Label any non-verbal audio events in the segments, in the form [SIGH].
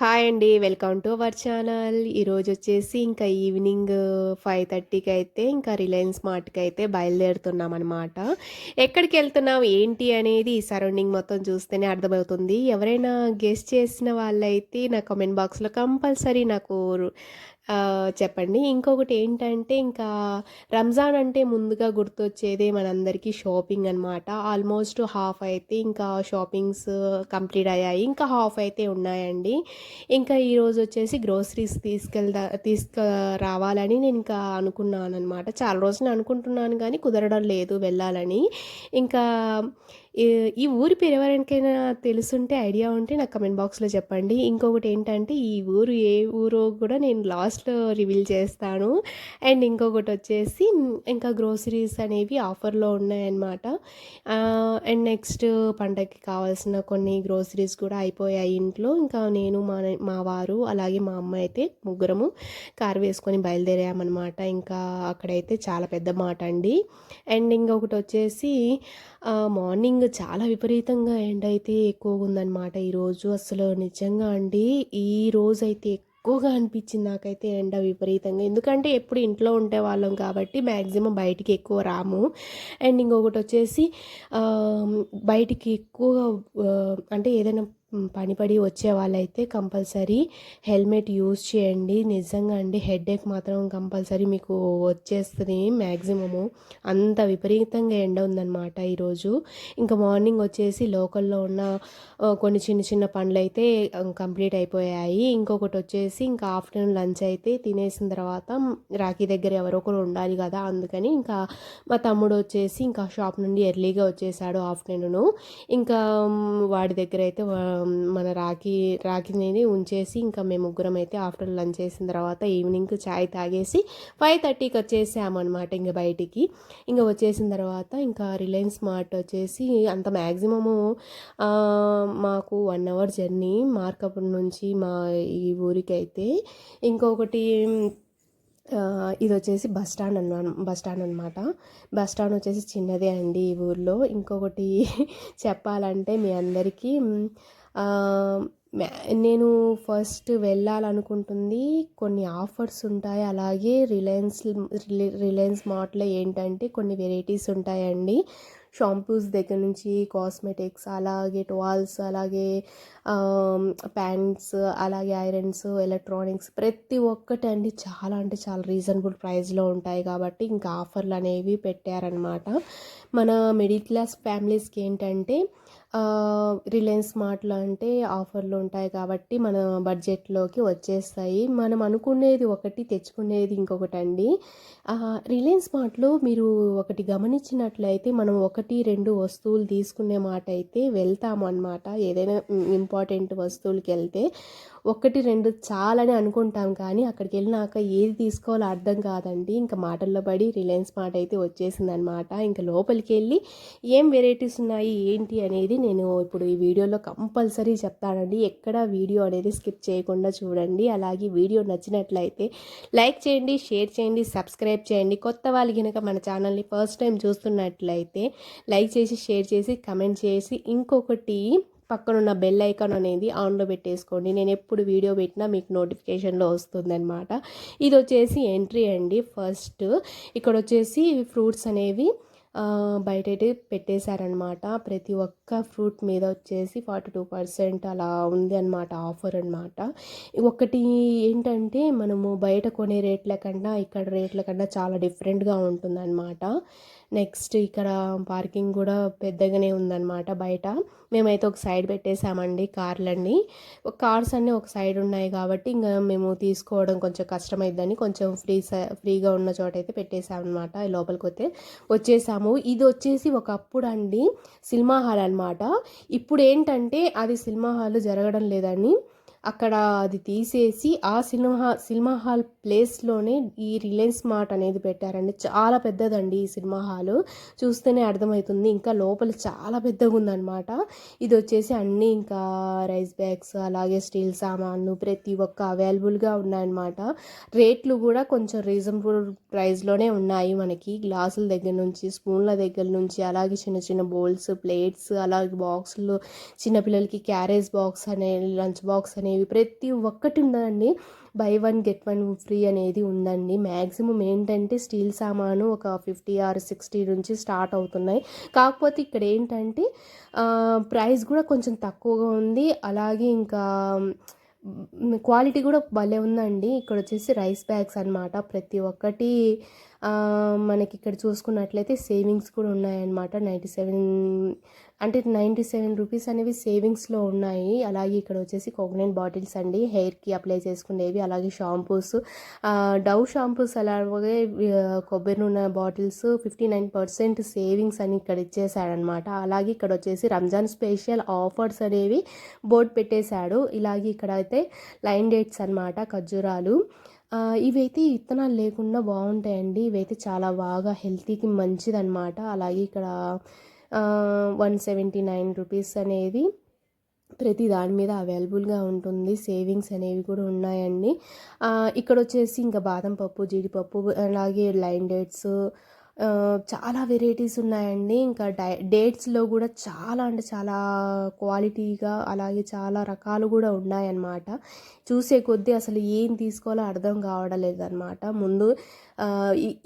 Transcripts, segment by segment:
Hi అండి welcome to our channel. ఈరోజు వచ్చేసి ఇంకా ఈవినింగ్ ఫైవ్ థర్టీకి అయితే ఇంకా రిలయన్స్ మార్ట్కి అయితే బయలుదేరుతున్నాం అనమాట ఎక్కడికి వెళ్తున్నాం ఏంటి అనేది ఈ సరౌండింగ్ మొత్తం చూస్తేనే అర్థమవుతుంది. ఎవరైనా గెస్ట్ చేసిన వాళ్ళైతే నా కామెంట్ బాక్స్లో కంపల్సరీ నాకు చెప్పండి. ఇంకొకటి ఏంటంటే ఇంకా రంజాన్ అంటే ముందుగా గుర్తొచ్చేదే మనందరికీ షాపింగ్ అనమాట ఆల్మోస్ట్ హాఫ్ అయితే ఇంకా షాపింగ్స్ కంప్లీట్ అయ్యాయి. ఇంకా హాఫ్ అయితే ఉన్నాయండి. ఇంకా ఈరోజు వచ్చేసి గ్రోసరీస్ తీసుకెళ్దా తీసుకురావాలని నేను ఇంకా అనుకున్నాను అనమాట చాలా రోజులు అనుకుంటున్నాను కానీ కుదరడం లేదు వెళ్ళాలని. ఇంకా ఈ ఊరి పేరు ఎవరికైనా తెలుసుంటే ఐడియా ఉంటే నాకు కమెంట్ బాక్స్లో చెప్పండి. ఇంకొకటి ఏంటంటే ఈ ఊరు ఏ ఊరో కూడా నేను లాస్ట్లో రివీల్ చేస్తాను. అండ్ ఇంకొకటి వచ్చేసి ఇంకా గ్రోసరీస్ అనేవి ఆఫర్లో ఉన్నాయన్నమాట. అండ్ నెక్స్ట్ పండగకి కావాల్సిన కొన్ని గ్రోసరీస్ కూడా అయిపోయాయి ఇంట్లో. ఇంకా నేను మా మా వారు అలాగే మా అమ్మ అయితే ముగ్గురము కారు వేసుకొని బయలుదేరామన్నమాట. ఇంకా అక్కడైతే చాలా పెద్ద మాట అండి. అండ్ ఇంకొకటి వచ్చేసి మార్నింగ్ మార్నింగ్ చాలా విపరీతంగా ఎండ అయితే ఎక్కువగా ఉందన్నమాట ఈరోజు అసలు నిజంగా అండి ఈ రోజు అయితే ఎక్కువగా అనిపించింది నాకైతే ఎండ విపరీతంగా. ఎందుకంటే ఎప్పుడు ఇంట్లో ఉండే వాళ్ళం కాబట్టి మ్యాక్సిమం బయటికి ఎక్కువ రాము. అండ్ ఇంకొకటి వచ్చేసి బయటికి ఎక్కువగా అంటే ఏదైనా పనిపడి వచ్చే వాళ్ళైతే కంపల్సరీ హెల్మెట్ యూజ్ చేయండి. నిజంగా అండి హెడేక్ మాత్రం కంపల్సరీ మీకు వచ్చేస్తుంది మ్యాక్సిమము అంత విపరీతంగా ఎండ ఉందన్నమాట ఈరోజు. ఇంకా మార్నింగ్ వచ్చేసి లోకల్లో ఉన్న కొన్ని చిన్న చిన్న పనులు అయితే కంప్లీట్ అయిపోయాయి. ఇంకొకటి వచ్చేసి ఇంకా ఆఫ్టర్నూన్ లంచ్ అయితే తినేసిన తర్వాత రాఖీ దగ్గర ఎవరో ఒకరు ఉండాలి కదా అందుకని ఇంకా మా తమ్ముడు వచ్చేసి ఇంకా షాప్ నుండి ఎర్లీగా వచ్చేసాడు ఆఫ్టర్నూన్. ఇంకా వాడి దగ్గర అయితే మన రాఖీ రాఖీని ఉంచేసి ఇంకా మేము ముగ్గురం అయితే ఆఫ్టర్ లంచ్ చేసిన తర్వాత ఈవినింగ్ చాయ్ తాగేసి ఫైవ్ థర్టీకి వచ్చేసామన్నమాట ఇంకా బయటికి. ఇంకా వచ్చేసిన తర్వాత ఇంకా రిలయన్స్ మార్ట్ వచ్చేసి అంత మ్యాక్సిమము మాకు వన్ అవర్ జర్నీ మార్కపురం నుంచి మా ఈ ఊరికి అయితే ఇంకొకటి ఇది వచ్చేసి బస్ స్టాండ్ అన్న బస్ స్టాండ్ అనమాట బస్ స్టాండ్ వచ్చేసి చిన్నదే అండి ఈ ఊర్లో. ఇంకొకటి చెప్పాలంటే మీ అందరికీ నేను ఫస్ట్ వెళ్ళాలనుకుంటుంది కొన్ని ఆఫర్స్ ఉంటాయి. అలాగే రిలయన్స్ రిలయన్స్ మార్ట్లో ఏంటంటే కొన్ని వెరైటీస్ ఉంటాయండి. షాంపూస్ దగ్గర నుంచి కాస్మెటిక్స్ అలాగే టవాల్స్ అలాగే ప్యాంట్స్ అలాగే ఐరన్స్ ఎలక్ట్రానిక్స్ ప్రతి ఒక్కటి అండి చాలా అంటే చాలా రీజనబుల్ ప్రైస్లో ఉంటాయి కాబట్టి ఇంకా ఆఫర్లు అనేవి పెట్టారనమాట మన మిడిల్ క్లాస్ ఫ్యామిలీస్కి ఏంటంటే రిలయన్స్ మార్ట్లో అంటే ఆఫర్లు ఉంటాయి కాబట్టి మన బడ్జెట్లోకి వచ్చేస్తాయి. మనం అనుకునేది ఒకటి తెచ్చుకునేది ఇంకొకటి అండి రిలయన్స్ మార్ట్లో మీరు ఒకటి గమనించినట్లయితే మనం ఒకటి రెండు వస్తువులు తీసుకునే మాట అయితే వెళ్తాము అనమాట ఏదైనా ఇంపార్టెంట్ వస్తువులకి వెళ్తే ఒకటి రెండు చాలని అనుకుంటాం కానీ అక్కడికి వెళ్ళినాక ఏది తీసుకోవాలో అర్థం కాదండి. ఇంకా మాటల్లో పడి రిలయన్స్ మార్ట్ అయితే వచ్చేసిందనమాట. ఇంకా లోపలికి వెళ్ళి ఏం వెరైటీస్ ఉన్నాయి ఏంటి అనేది నేను ఇప్పుడు ఈ వీడియోలో కంపల్సరీ చెప్తానండి. ఎక్కడ వీడియో అనేది స్కిప్ చేయకుండా చూడండి. అలాగే వీడియో నచ్చినట్లయితే లైక్ చేయండి షేర్ చేయండి సబ్స్క్రైబ్ చేయండి. కొత్త వాళ్ళు కనుక మన ఛానల్ని ఫస్ట్ టైం చూస్తున్నట్లయితే లైక్ చేసి షేర్ చేసి కమెంట్ చేసి ఇంకొకటి పక్కనున్న బెల్ ఐకాన్ అనేది ఆన్లో పెట్టేసుకోండి. నేను ఎప్పుడు వీడియో పెట్టినా మీకు నోటిఫికేషన్లో వస్తుందన్నమాట. ఇది వచ్చేసి ఎంట్రీ అండి. ఫస్ట్ ఇక్కడ వచ్చేసి ఫ్రూట్స్ అనేవి బయట పెట్టేశారనమాట ప్రతి ఒక్క ఫ్రూట్ మీద వచ్చేసి ఫార్టీ టూ పర్సెంట్ అలా ఉంది అనమాట ఆఫర్ అనమాట ఒకటి ఏంటంటే మనము బయట కొనే రేట్ల కన్నా ఇక్కడ రేట్ల కన్నా చాలా డిఫరెంట్గా ఉంటుందన్నమాట. నెక్స్ట్ ఇక్కడ పార్కింగ్ కూడా పెద్దగానే ఉందన్నమాట బయట. మేమైతే ఒక సైడ్ పెట్టేశామండి కార్లన్నీ. కార్స్ అన్నీ ఒక సైడ్ ఉన్నాయి కాబట్టి ఇంకా మేము తీసుకోవడం కొంచెం కష్టమైద్దని కొంచెం ఫ్రీ స- ఫ్రీగా ఉన్న చోట అయితే పెట్టేశామన్నమాట లోపలికి వస్తే వచ్చేసాము. ఇది వచ్చేసి ఒకప్పుడు అండి సినిమా హాల్ అనమాట ఇప్పుడు ఏంటంటే అది సినిమా హాల్ జరగడం లేదని అక్కడ అది తీసేసి ఆ సినిమా సినిమా హాల్ ప్లేస్లోనే ఈ రిలయన్స్ మార్ట్ అనేది పెట్టారండి. చాలా పెద్దదండి ఈ సినిమా హాల్. చూస్తేనే అర్థమవుతుంది. ఇంకా లోపల చాలా పెద్దగా ఉందన్నమాట ఇది వచ్చేసి అన్నీ ఇంకా రైస్ బ్యాగ్స్ అలాగే స్టీల్ సామాన్లు ప్రతి ఒక్క అవైలబుల్గా ఉన్నాయన్నమాట. రేట్లు కూడా కొంచెం రీజనబుల్ ప్రైస్లోనే ఉన్నాయి మనకి. గ్లాసుల దగ్గర నుంచి స్పూన్ల దగ్గర నుంచి అలాగే చిన్న చిన్న బౌల్స్ ప్లేట్స్ అలాగే బాక్సులు. చిన్నపిల్లలకి క్యారేజ్ బాక్స్ అనే లంచ్ బాక్స్ అనే అనేవి. ప్రతి ఒక్కటి ఉందండి buy one get one free అనేది ఉందండి. మ్యాక్సిమం ఏంటంటే స్టీల్ సామాను ఒక ఫిఫ్టీ ఆర్ సిక్స్టీ నుంచి స్టార్ట్ అవుతున్నాయి. కాకపోతే ఇక్కడ ఏంటంటే ప్రైస్ కూడా కొంచెం తక్కువగా ఉంది. అలాగే ఇంకా క్వాలిటీ కూడా భలే ఉందండి. ఇక్కడ వచ్చేసి రైస్ బ్యాగ్స్ అనమాట ప్రతి ఒక్కటి మనకి ఇక్కడ చూసుకున్నట్లయితే సేవింగ్స్ కూడా ఉన్నాయన్నమాట. నైంటీ సెవెన్ అంటే నైంటీ సెవెన్ రూపీస్ అనేవి సేవింగ్స్లో ఉన్నాయి. అలాగే ఇక్కడ వచ్చేసి కోకోనట్ బాటిల్స్ అండి. హెయిర్కి అప్లై చేసుకునేవి అలాగే షాంపూస్. డవ్ షాంపూస్ అలాగే కొబ్బరి నూనె bottles fifty nine percent savings అని ఇక్కడ ఇచ్చేసాడనమాట అలాగే ఇక్కడ వచ్చేసి రంజాన్ స్పెషల్ ఆఫర్స్ అనేవి బోర్డు పెట్టేశాడు. ఇలాగే ఇక్కడ అయితే లైన్ డేట్స్ అనమాట ఖర్జూరాలు. ఇవైతే విత్తనాలు లేకుండా బాగుంటాయండి. ఇవైతే చాలా బాగా హెల్తీకి మంచిదన్నమాట. అలాగే ఇక్కడ వన్ సెవెంటీ నైన్ రూపీస్ అనేది ప్రతి దాని మీద అవైలబుల్గా ఉంటుంది. సేవింగ్స్ అనేవి కూడా ఉన్నాయండి. ఇక్కడ వచ్చేసి ఇంకా బాదం పప్పు జీడిపప్పు అలాగే లైన్ డేట్స్ చాలా వెరైటీస్ ఉన్నాయండి. ఇంకా డై డేట్స్లో కూడా చాలా అంటే చాలా క్వాలిటీగా అలాగే చాలా రకాలు కూడా ఉన్నాయన్నమాట. చూసే కొద్దీ అసలు ఏం తీసుకోవాలో అర్థం కావడం లేదనమాట ముందు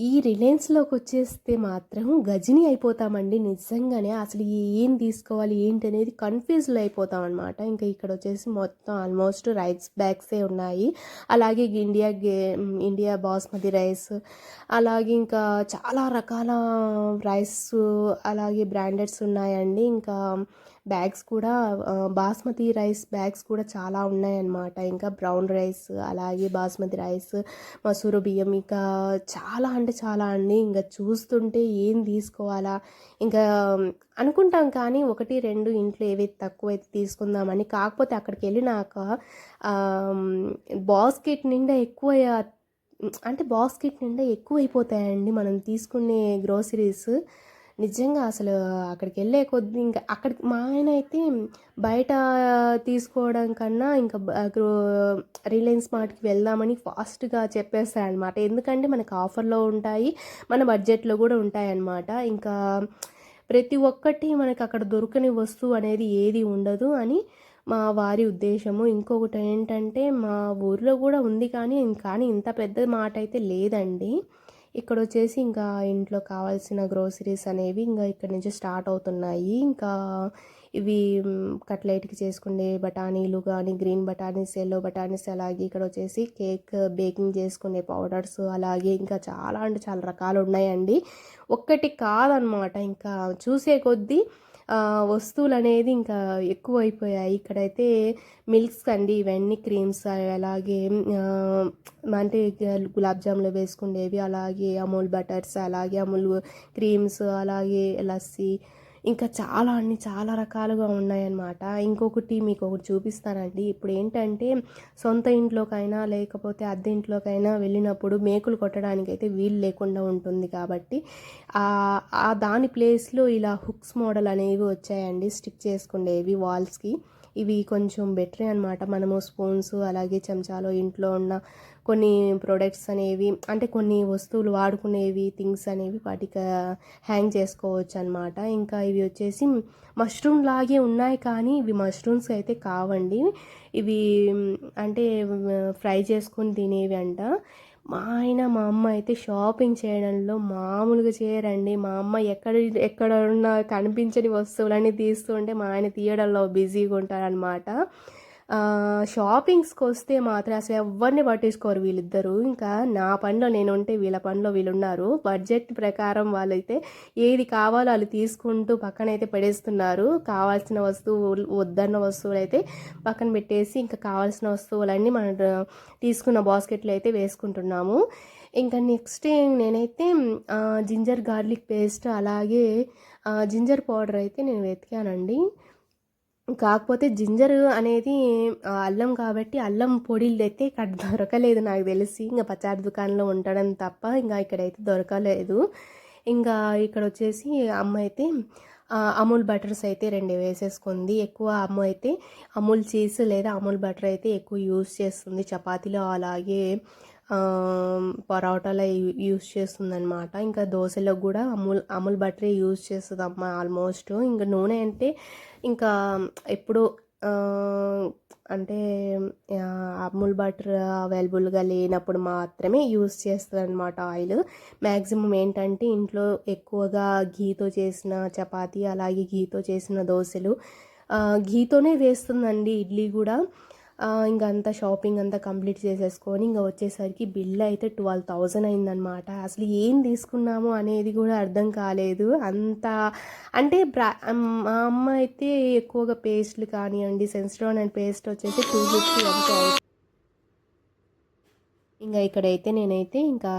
ఈ రిలయన్స్లోకి వచ్చేస్తే మాత్రం గజిని అయిపోతామండి నిజంగానే. అసలు ఏం తీసుకోవాలి ఏంటి అనేది కన్ఫ్యూజ్లో అయిపోతాం అనమాట ఇంకా ఇక్కడ వచ్చేసి మొత్తం ఆల్మోస్ట్ రైస్ బ్యాగ్సే ఉన్నాయి. అలాగే India gate India basmati rice అలాగే ఇంకా చాలా రకాల రైస్ అలాగే బ్రాండెడ్స్ ఉన్నాయండి ఇంకా బ్యాగ్స్ కూడా బాస్మతి రైస్ బ్యాగ్స్ కూడా చాలా ఉన్నాయన్నమాట. ఇంకా బ్రౌన్ రైస్ అలాగే బాస్మతి రైస్ మసూర బియ్యం ఇంకా చాలా అంటే చాలా అండి. ఇంకా చూస్తుంటే ఏం తీసుకోవాలా? ఇంకా అనుకుంటాం కానీ ఒకటి రెండు ఇంట్లో ఏవైతే తక్కువైతే తీసుకుందామని కాకపోతే అక్కడికి వెళ్ళినాక బాస్కెట్ నిండా ఎక్కువ అంటే బాస్కెట్ నిండా ఎక్కువ అయిపోతాయండి మనం తీసుకునే గ్రోసరీస్. నిజంగా అసలు అక్కడికి వెళ్ళే కొద్ది ఇంకా అక్కడికి మా ఆయన అయితే బయట తీసుకోవడం కన్నా ఇంకా రిలయన్స్ మార్ట్కి వెళ్దామని ఫాస్ట్గా చెప్పేస్తారనమాట ఎందుకంటే మనకు ఆఫర్లో ఉంటాయి మన బడ్జెట్లో కూడా ఉంటాయన్నమాట. ఇంకా ప్రతి ఒక్కటి మనకు అక్కడ దొరకని వస్తువు అనేది ఏది ఉండదు అని మా వారి ఉద్దేశము. ఇంకొకటి ఏంటంటే మా ఊర్లో కూడా ఉంది కానీ కానీ ఇంత పెద్ద మాట అయితే లేదండి. ఇక్కడ వచ్చేసి ఇంకా ఇంట్లో కావాల్సిన గ్రోసరీస్ అనేవి ఇంకా ఇక్కడ నుంచి స్టార్ట్ అవుతున్నాయి. ఇంకా ఇవి కట్లెట్కి చేసుకునే బఠానీలు కానీ గ్రీన్ బఠానీస్ ఎల్లో బఠానీస్ అలాగే ఇక్కడ వచ్చేసి కేక్ బేకింగ్ చేసుకునే పౌడర్స్ అలాగే ఇంకా చాలా అంటే చాలా రకాలు ఉన్నాయండి ఒక్కటి కాదనమాట. ఇంకా చూసే కొద్దీ వస్తువులు అనేది ఇంకా ఎక్కువ అయిపోయాయి ఇక్కడైతే మిల్క్స్ అండి ఇవన్నీ క్రీమ్స్ అలాగే అంటే గులాబ్ జాములు వేసుకునేవి అలాగే అమూల్ బటర్స్ అలాగే అమూల్ క్రీమ్స్ అలాగే లస్సీ ఇంకా చాలా అన్ని చాలా రకాలుగా ఉన్నాయన్నమాట. ఇంకొకటి మీకు ఒకటి చూపిస్తానండి. ఇప్పుడు ఏంటంటే సొంత ఇంట్లోకైనా లేకపోతే అద్దె ఇంట్లోకైనా వెళ్ళినప్పుడు మేకులు కొట్టడానికి అయితే వీలు లేకుండా ఉంటుంది కాబట్టి ఆ దాని ప్లేస్లో ఇలా హుక్స్ మోడల్ అనేవి వచ్చాయండి స్టిక్ చేసుకునేవి వాల్స్కి. ఇవి కొంచెం బెటరే అనమాట మనము స్పూన్స్ అలాగే చెంచాలు ఇంట్లో ఉన్న కొన్ని ప్రొడక్ట్స్ అనేవి అంటే కొన్ని వస్తువులు వాడుకునేవి థింగ్స్ అనేవి వాటికి హ్యాంగ్ చేసుకోవచ్చు అనమాట ఇంకా ఇవి వచ్చేసి మష్రూమ్ లాగే ఉన్నాయి కానీ ఇవి మష్రూమ్స్ అయితే కావండి. ఇవి అంటే ఫ్రై చేసుకుని తినేవి అంట. మా ఆయన మా అమ్మ అయితే షాపింగ్ చేయడంలో మామూలుగా చేయరండి. మా అమ్మ ఎక్కడ ఎక్కడ ఉన్న కనిపించని వస్తువులన్నీ తీస్తుంటే మా ఆయన తీయడంలో బిజీగా ఉంటారనమాట షాపింగ్స్కి వస్తే మాత్రం అసలు ఎవరిని పట్టించుకోరు వీళ్ళిద్దరూ. ఇంకా నా పనిలో నేను ఉంటే వీళ్ళ పనిలో వీళ్ళు ఉన్నారు బడ్జెట్ ప్రకారం వాళ్ళైతే ఏది కావాలో వాళ్ళు తీసుకుంటూ పక్కనైతే పడేస్తున్నారు. కావాల్సిన వస్తువు వద్దన్న వస్తువులు అయితే పక్కన పెట్టేసి ఇంకా కావాల్సిన వస్తువులన్నీ మనం తీసుకున్న బాస్కెట్లో అయితే వేసుకుంటున్నాము. ఇంకా నెక్స్ట్ నేనైతే జింజర్ గార్లిక్ పేస్ట్ అలాగే జింజర్ పౌడర్ అయితే నేను వెతికానండి. కాకపోతే జింజర్ అనేది అల్లం కాబట్టి అల్లం పొడిలు అయితే ఇక్కడ [LAUGHS] దొరకలేదు నాకు తెలిసి. ఇంకా పచారి దుకాణంలో ఉండడం తప్ప ఇంకా ఇక్కడైతే దొరకలేదు. ఇంకా ఇక్కడ వచ్చేసి అమ్మ అయితే అమూల్ బటర్స్ అయితే రెండు వేసేసుకుంది. ఎక్కువ అమ్మ అయితే అమూల్ చీజ్ లేదా అమూల్ బటర్ అయితే ఎక్కువ యూస్ చేస్తుంది. చపాతీలో అలాగే పరోటాలో యూస్ చేస్తుందనమాట ఇంకా దోశలో కూడా అమూల్ అమూల్ బటరే యూస్ చేస్తుంది అమ్మ ఆల్మోస్ట్. ఇంకా నూనె అంటే ఇంకా ఎప్పుడు అంటే అమూల్ బటర్ అవైలబుల్గా లేనప్పుడు మాత్రమే యూస్ చేస్తారనమాట ఆయిల్. మ్యాక్సిమం ఏంటంటే ఇంట్లో ఎక్కువగా ఘీతో చేసిన చపాతీ అలాగే ఘీతో చేసిన దోశలు ఘీతోనే వేస్తుందండి. ఇడ్లీ కూడా ఇంకా అంతా షాపింగ్ అంతా కంప్లీట్ చేసేసుకొని ఇంకా వచ్చేసరికి బిల్ అయితే ట్వెల్వ్ థౌజండ్ అయిందనమాట అసలు ఏం తీసుకున్నాము అనేది కూడా అర్థం కాలేదు. అంత అంటే మా అమ్మ అయితే ఎక్కువగా పేస్ట్లు కానివ్వండి సెన్స్టోన్ అండ్ పేస్ట్ వచ్చేసి టూ ఫిఫ్టీ అంతా ఇంకా ఇక్కడైతే నేనైతే ఇంకా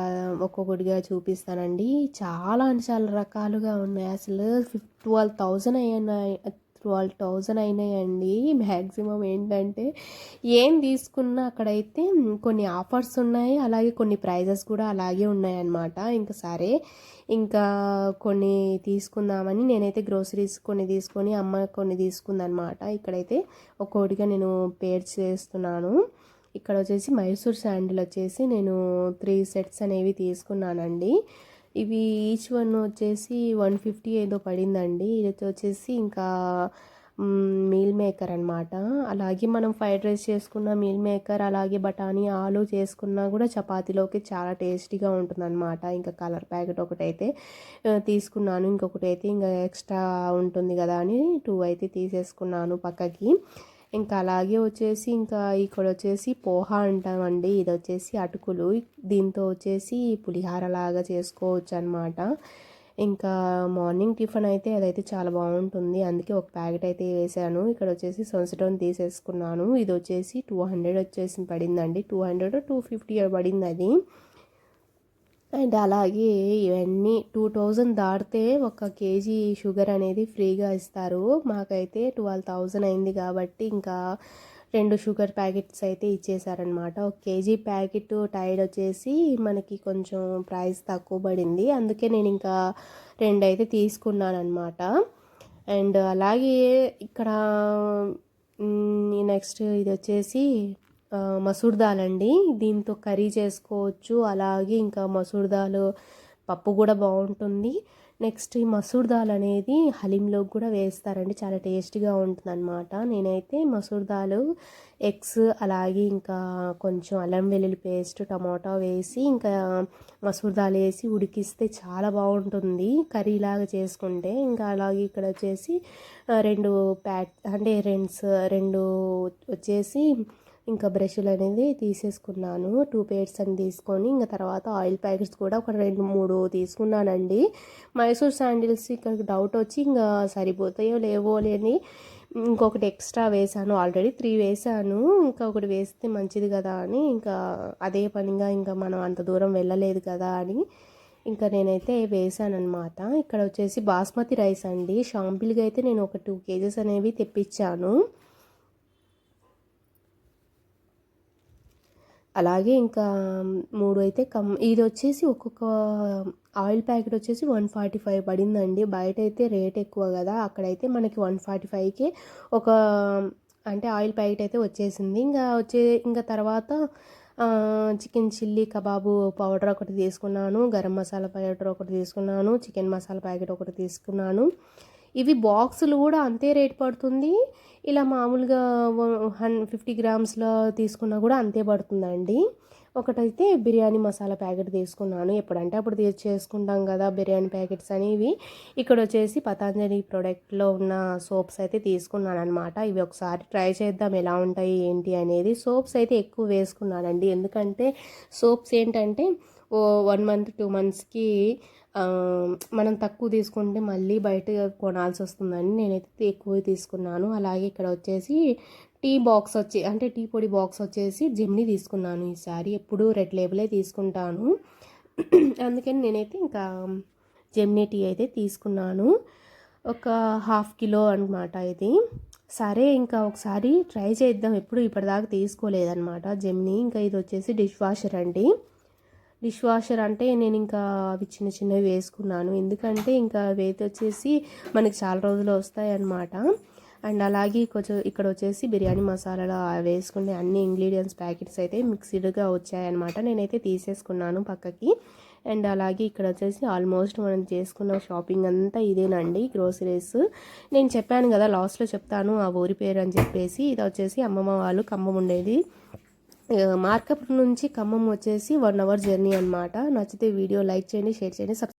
ఒక్కొక్కటిగా చూపిస్తానండి. చాలా అంటే చాలా రకాలుగా ఉన్నాయి. అసలు ఫిఫ్ ట్వెల్వ్ థౌజండ్ అయ్యాయి ట్వెల్వ్ థౌజండ్ అయినాయండి. మ్యాక్సిమం ఏంటంటే ఏం తీసుకున్నా అక్కడైతే కొన్ని ఆఫర్స్ ఉన్నాయి. అలాగే కొన్ని ప్రైజెస్ కూడా అలాగే ఉన్నాయన్నమాట. ఇంకా సరే ఇంకా కొన్ని తీసుకుందామని నేనైతే గ్రోసరీస్ కొన్ని తీసుకొని అమ్మ కొన్ని తీసుకుందనమాట ఇక్కడైతే ఒక్కొక్కటిగా నేను పేర్ చేస్తున్నాను. ఇక్కడ వచ్చేసి మైసూర్ శాండిల్ వచ్చేసి నేను త్రీ సెట్స్ అనేవి తీసుకున్నానండి. ఇవి ఈచ్ వన్ వచ్చేసి వన్ ఫిఫ్టీ ఏదో పడిందండి. ఇది వచ్చేసి ఇంకా మీల్ మేకర్ అనమాట అలాగే మనం ఫ్రైడ్ రైస్ చేసుకున్న మీల్ మేకర్ అలాగే బఠానీ ఆలు చేసుకున్నా కూడా చపాతీలోకి చాలా టేస్టీగా ఉంటుందన్నమాట. ఇంకా కలర్ ప్యాకెట్ ఒకటైతే తీసుకున్నాను. ఇంకొకటి అయితే ఇంకా ఎక్స్ట్రా ఉంటుంది కదా అని టూ అయితే తీసేసుకున్నాను పక్కకి. ఇంకా అలాగే వచ్చేసి ఇంకా ఇక్కడ వచ్చేసి పోహా అంటామండి. ఇది వచ్చేసి అటుకులు. దీంతో వచ్చేసి పులిహార లాగా చేసుకోవచ్చు అనమాట ఇంకా మార్నింగ్ టిఫిన్ అయితే అదైతే చాలా బాగుంటుంది. అందుకే ఒక ప్యాకెట్ అయితే వేసాను ఇక్కడ వచ్చేసి సొన్సటోన్ తీసేసుకున్నాను. ఇది వచ్చేసి టూ హండ్రెడ్ వచ్చేసి పడిందండి. టూ హండ్రెడ్ టూ ఫిఫ్టీ పడింది అది. అండ్ అలాగే ఇవన్నీ టూ థౌజండ్ దాటితే ఒక కేజీ షుగర్ అనేది ఫ్రీగా ఇస్తారు. మాకైతే ట్వెల్వ్ థౌజండ్ అయింది కాబట్టి ఇంకా రెండు షుగర్ ప్యాకెట్స్ అయితే ఇచ్చేసారనమాట ఒక కేజీ ప్యాకెట్ టైడ్ వచ్చేసి మనకి కొంచెం ప్రైస్ తక్కువ పడింది. అందుకే నేను ఇంకా రెండు అయితే తీసుకున్నాను అనమాట అండ్ అలాగే ఇక్కడ నెక్స్ట్ ఇది వచ్చేసి మసూర్ దాల్ అండి దీంతో కర్రీ చేసుకోవచ్చు. అలాగే ఇంకా మసూర్ దాల్ పప్పు కూడా బాగుంటుంది. నెక్స్ట్ ఈ మసూర్ దాల్ అనేది హలీంలో కూడా వేస్తారండి. చాలా టేస్టీగా ఉంటుంది అనమాట నేనైతే మసూర్ దాల్ ఎగ్స్ అలాగే ఇంకా కొంచెం అల్లం వెల్లుల్లి పేస్ట్ టమాటా వేసి ఇంకా మసూర్ దాల్ వేసి ఉడికిస్తే చాలా బాగుంటుంది కర్రీలాగా చేసుకుంటే. ఇంకా అలాగే ఇక్కడ వచ్చేసి రెండు ప్యాక్ అంటే రెండ్స్ రెండు వచ్చేసి ఇంకా బ్రష్లు అనేది తీసేసుకున్నాను. టూ పేర్స్ అని తీసుకొని ఇంకా తర్వాత ఆయిల్ ప్యాకెట్స్ కూడా ఒక రెండు మూడు తీసుకున్నానండి. మైసూర్ శాండిల్స్ ఇక్కడ డౌట్ వచ్చి ఇంకా సరిపోతాయో లేవో లేని ఇంకొకటి ఎక్స్ట్రా వేసాను ఆల్రెడీ త్రీ వేసాను ఇంకా ఒకటి వేస్తే మంచిది కదా అని ఇంకా అదే పనిగా ఇంకా మనం అంత దూరం వెళ్ళలేదు కదా అని ఇంకా నేనైతే వేసానమాట ఇక్కడ వచ్చేసి బాస్మతి రైస్ అండి. షాంపిల్గా అయితే నేను ఒక టూ కేజెస్ అనేవి తెప్పించాను. అలాగే ఇంకా మూడు అయితే కమ్ ఇది వచ్చేసి ఒక్కొక్క ఆయిల్ ప్యాకెట్ వచ్చేసి వన్ ఫార్టీ ఫైవ్ పడిందండి. బయట అయితే రేట్ ఎక్కువ కదా అక్కడైతే మనకి వన్ ఫార్టీ ఫైవ్కి ఒక అంటే ఆయిల్ ప్యాకెట్ అయితే వచ్చేసింది. ఇంకా వచ్చే ఇంకా తర్వాత చికెన్ చిల్లీ కబాబు పౌడర్ ఒకటి తీసుకున్నాను గరం మసాలా పౌడర్ ఒకటి తీసుకున్నాను చికెన్ మసాలా ప్యాకెట్ ఒకటి తీసుకున్నాను. ఇవి బాక్సులు కూడా అంతే రేట్ పడుతుంది. ఇలా మామూలుగా హన్ ఫిఫ్టీ గ్రామ్స్లో తీసుకున్నా కూడా అంతే పడుతుందండి. ఒకటైతే బిర్యానీ మసాలా ప్యాకెట్ తీసుకున్నాను. ఎప్పుడంటే అప్పుడు చేసుకుంటాం కదా బిర్యానీ ప్యాకెట్స్ అనేవి. ఇక్కడ వచ్చేసి పతాంజలి ప్రోడక్ట్లో ఉన్న సోప్స్ అయితే తీసుకున్నాను అనమాట ఇవి ఒకసారి ట్రై చేద్దాం ఎలా ఉంటాయి ఏంటి అనేది. సోప్స్ అయితే ఎక్కువ వేసుకున్నానండి. ఎందుకంటే సోప్స్ ఏంటంటే ఓ వన్ మంత్ టూ మంత్స్కి మనం తక్కువ తీసుకుంటే మళ్ళీ బయట కొనాల్సి వస్తుందని నేనైతే ఎక్కువ తీసుకున్నాను. అలాగే ఇక్కడ వచ్చేసి టీ బాక్స్ వచ్చి అంటే టీ పొడి బాక్స్ వచ్చేసి జిమ్ని తీసుకున్నాను ఈసారి. ఎప్పుడు రెడ్ లేబులే తీసుకుంటాను. అందుకని నేనైతే ఇంకా జెమ్నీ టీ అయితే తీసుకున్నాను. ఒక హాఫ్ కిలో అనమాట ఇది. సరే ఇంకా ఒకసారి ట్రై చేద్దాం. ఎప్పుడు ఇప్పటిదాకా తీసుకోలేదన్నమాట జెమ్నీ. ఇంకా ఇది వచ్చేసి డిష్ వాషర్ అండి. డిష్ వాషర్ అంటే నేను ఇంకా అవి చిన్న చిన్నవి వేసుకున్నాను. ఎందుకంటే ఇంకా అవి వచ్చేసి మనకి చాలా రోజులు వస్తాయి అన్నమాట అండ్ అలాగే కొంచెం ఇక్కడ వచ్చేసి బిర్యానీ మసాలాలు వేసుకునే అన్ని ఇంగ్రీడియంట్స్ ప్యాకెట్స్ అయితే మిక్స్డ్గా వచ్చాయన్నమాట. నేనైతే తీసేసుకున్నాను పక్కకి. అండ్ అలాగే ఇక్కడ వచ్చేసి ఆల్మోస్ట్ మనం చేసుకున్న షాపింగ్ అంతా ఇదేనండి గ్రోసరీస్. నేను చెప్పాను కదా లాస్ట్లో చెప్తాను ఆ ఊరి పేరు అని చెప్పేసి. ఇది వచ్చేసి అమ్మమ్మ వాళ్ళు ఖమ్మం ఉండేది. మార్కప్ నుంచి ఖమ్మం వచ్చేసి వన్ అవర్ జర్నీ అనమాట నచ్చితే వీడియో లైక్ చేయండి షేర్ చేయండి సబ్స్క్రైబ్